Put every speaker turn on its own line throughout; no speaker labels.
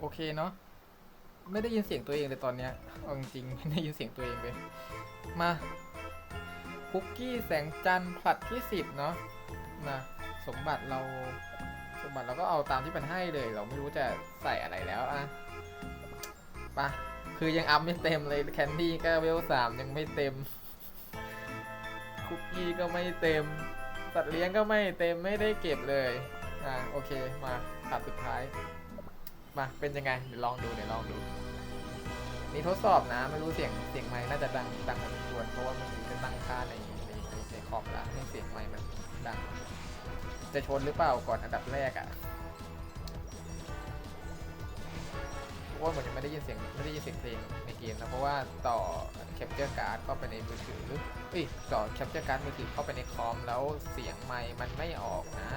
โอเคเนาะไม่ได้ยินเสียงตัวเองเลยตอนเนี้ยเอาจริงๆไม่ได้ยินเสียงตัวเองเลย มาคุกกี้แสงจันทร์ผลัดที่สิบเนาะมาสมบัติเราสมบัติเราก็เอาตามที่มันให้เลย เราไม่รู้จะใส่อะไรแล้วอะปะคือยังอัพไม่เต็มเลยแคนดี้ก็เวลสามยังไม่เต็ม คุกกี้ก็ไม่เต็ม สัตว์เลี้ยงก็ไม่เต็มไม่ได้เก็บเลย อ่าโอเคมาตัดสุดท้าย มาเป็นยังไงเดี๋ยวลองดูเดี๋ยวลองดู นี่ทดสอบนะ ไม่รู้เสียงเสียงไม้น่าจะดังดังพอสมควรเพราะว่ามันมีจะตั้งค่าในในในในคอมละให้เสียงไม้มันดัง จะชนหรือเปล่าก่อนอันดับแรกอะ่ะเพราะว่าเหมือนจะไม่ได้ยินเสียงไม่ได้ยินเสียงเพลงในเกมนะเพราะว่าต่อแคปเจอร์การ์ดเข้าไปในมือถือเอ้ยต่อแคปเจอร์การ์ดมือถือเข้าไปในคอมแล้วเสียงไมค์มันไม่ออกนะ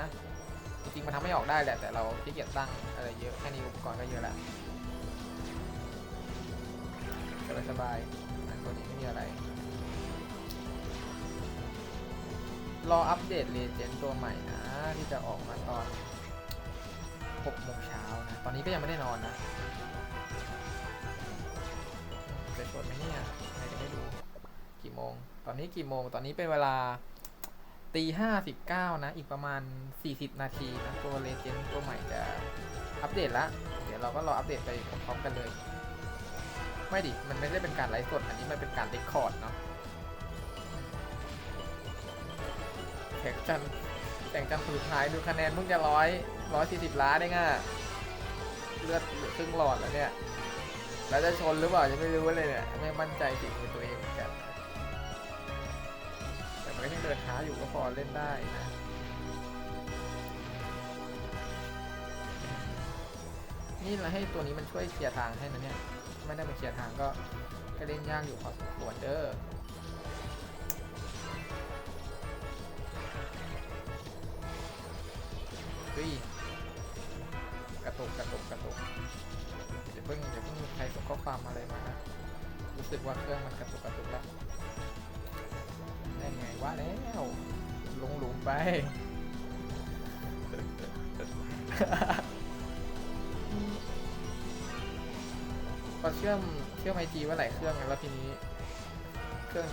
จริงมันทำไม่ออกได้แหละแต่เราขี้เกียจตั้งอะไรเยอะแค่นี้อุปกรณ์ก็เยอะแล้วสบายสบายๆอันตัวนี้ไม่มีอะไร รออัปเดตเลเจนด์ตัวใหม่นะ ที่จะออกมาตอน6โมงเช้านะ ตอนนี้ก็ยังไม่ได้นอนนะจะชวนไหมเนี่ยใครจะไม่ดูกี่โมง ตอนนี้กี่โมง ตอนนี้เป็นเวลา ตีห้าสิบเก้านะ อีกประมาณ40นาทีนะ ตัวเลเจนด์ตัวใหม่จะอัปเดตละ เดี๋ยวเราก็รออัปเดตไปพร้อมๆกันเลย ไม่ดิ มันไม่ได้เป็นการไลฟ์สด อันนี้มันเป็นการเรคคอร์ดเนาะแข่งจันแข่งจันสุดท้ายดูคะแนนเพิ่งจะร้อยร้อยสี่สิบล้านเองอะเลือดเหลือครึ่งหลอดแล้วเนี่ย แล้วจะชนหรือเปล่ายังไม่รู้เลยเนี่ย ไม่มั่นใจฝีมือตัวเองเหมือนกัน ก็ยังเดินช้าอยู่ก็พอเล่นได้นะนี่เราให้ตัวนี้มันช่วยเคลียร์ทางให้นะเนี่ย ไม่ได้มาเคลียร์ทางก็ก็เล่นยากอยู่พอสมควรเด้อเฮ้ยกระตุกกระตุกกระตุกอย่าเพิ่งอย่าเพิ่งมีใครส่งข้อความมาเลยมานะรู้สึกว่าเครื่องมันกระตุกกระตุกแล้ว ได้ไงว่าแล้วลงหลุมไป พอเชื่อมเชื่อมไอจีว่าหลายเครื่องไงแล้วทีนี้ เครื่อง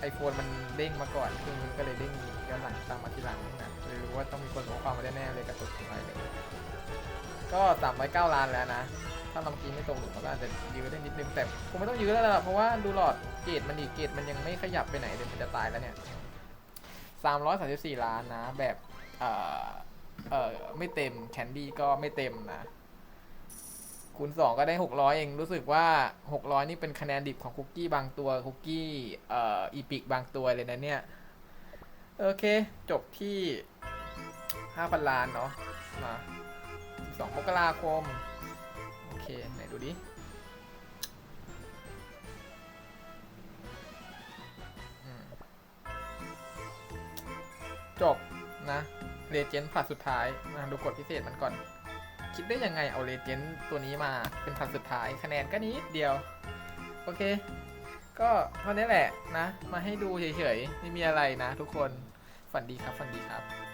ไอโฟนมันเด้งมาก่อนเครื่องนี้ก็เลยเด้งย้อนหลังตามมาทีหลังนะเลยรู้ว่าต้องมีคนส่งความมาแน่ๆเลยกระตุกอะไรเลยก็สามร้อยเก้าล้านแล้วนะ ถ้าเราเมื่อกี้ไม่ตรงหรือมันก็อาจจะยื้อได้นิดนึงแต่คงไม่ต้องยื้อแล้วล่ะเพราะว่าดูหลอดเกตมันดีเกตมันยังไม่ขยับไปไหนเลยมันจะตายแล้วเนี่ยสามร้อยสามสิบสี่ล้านนะ แบบเอ่อเอ่อไม่เต็มแคนดี้ก็ไม่เต็มนะคูณ2ก็ได้ 600 เองรู้สึกว่า 600 นี่เป็นคะแนนดิบของคุกกี้บางตัวคุกกี้เอ่ออีพิกบางตัวเลยนะเนี่ยโอเค จบที่ 5,000 ล้านเนาะมา12มกราคม เคไหนดูดิจบนะเรเจนต์ผัดสุดท้ายมาดูกฎพิเศษมันก่อน คิดได้ยังไงเอาเลเจนด์ตัวนี้มาเป็นพันสุดท้ายคะแนนก็นิดเดียว โอเค ก็เท่านี้แหละนะ มาให้ดูเฉยๆ ไม่มีอะไรนะทุกคน ฝันดีครับ ฝันดีครับ